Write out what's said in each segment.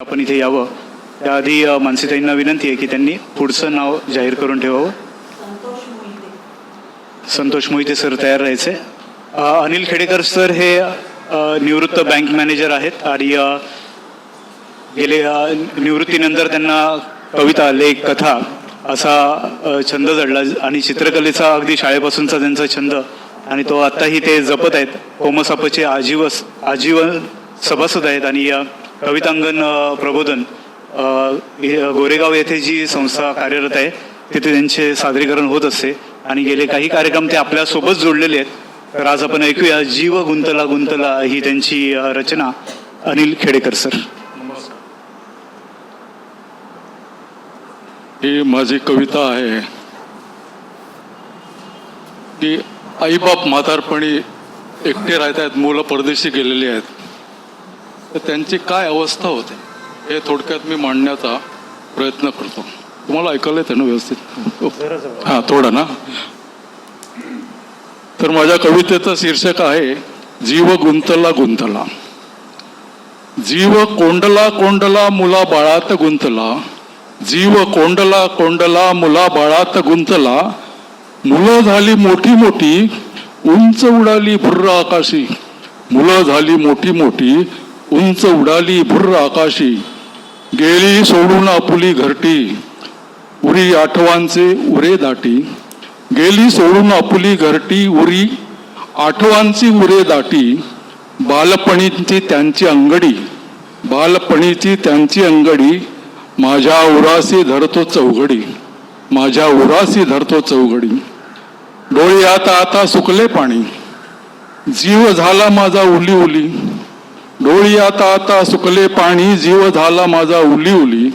आपण इथे यावं. त्याआधी मानसीताईंना विनंती आहे की त्यांनी पुढचं नाव जाहीर करून ठेवावं. संतोष मोहिते सर तयार राहायचे. अनिल खेडेकर सर हे निवृत्त बँक मॅनेजर आहेत आणि गेले निवृत्तीनंतर त्यांना कविता लेख कथा असा छंद जडला. आणि चित्रकलेचा अगदी शाळेपासूनचा त्यांचा छंद. आणि तो आत्ताही ते जपत आहेत. कोमसापचे आजीवस आजीवन सभासद आहेत आणि कवितांगण प्रबोधन हे गोरेगाव येथे जी संस्था कार्यरत आहे तिथे त्यांचे सादरीकरण होत असते. आणि गेले काही कार्यक्रम ते आपल्यासोबत जोडलेले आहेत. तर आज आपण ऐकूया जीव गुंतला गुंतला ही त्यांची रचना. अनिल खेडेकर सर. ही माझी कविता आहे. की आईबाप म्हातारपणी एकटे राहत आहेत मुलं परदेशी गेलेली आहेत. तर त्यांची काय अवस्था होते हे थोडक्यात मी मांडण्याचा प्रयत्न करतो. तुम्हाला ऐकायला येतं ना व्यवस्थित? हां थोडं ना. तर माझ्या कवितेचं शीर्षक आहे जीव गुंतला गुंतला. जीव कोंडला कोंडला मुला बाळात गुंतला. जीव कोंडला कोंडला मुला बाळात गुंतला. मुलं झाली मोठी मोठी उंच उडाली भुर्र आकाशी. मुलं झाली मोठी मोठी उंच उडाली भुर्र आकाशी. गेली सोडून आपुली घरटी. उरी आठवांचे उरे दाटी. गेली सोडून आपुली घरटी उरी आठवांची उरे दाटी. बालपणीची त्यांची अंगडी. बालपणीची त्यांची अंगडी. माझ्या उरासी धरतो चौघडी. माझ्या उरासी धरतो चौघडी. डोळे आता आता सुकले पाणी. जीव झाला माझा उली उली. आवळी आता आता सुकले पाणी जीव झाला माझा उली उली.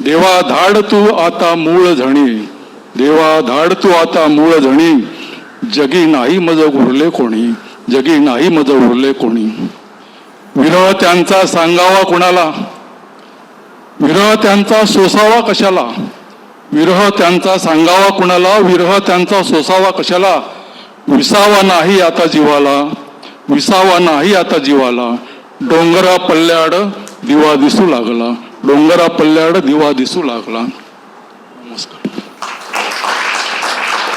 देवा धाड तू आता मूळ झणी. देवा धाड तू आता मूळ झणी. जगी नाही मज उरले कोणी. जगी नाही मज उरले कोणी. विरह त्यांचा सांगावा कोणाला? विरह त्यांचा सोसावा कशाला? विरह त्यांचा सांगावा कुणाला? विरह त्यांचा सोसावा कशाला? विसावा नाही आता जीवाला. विसावा नाही आता जीवाला. डोंगरा पल्ल्याड दिवा दिसू लागला. डोंगरा पल्ल्याड दिवा दिसू लागला. नमस्कार.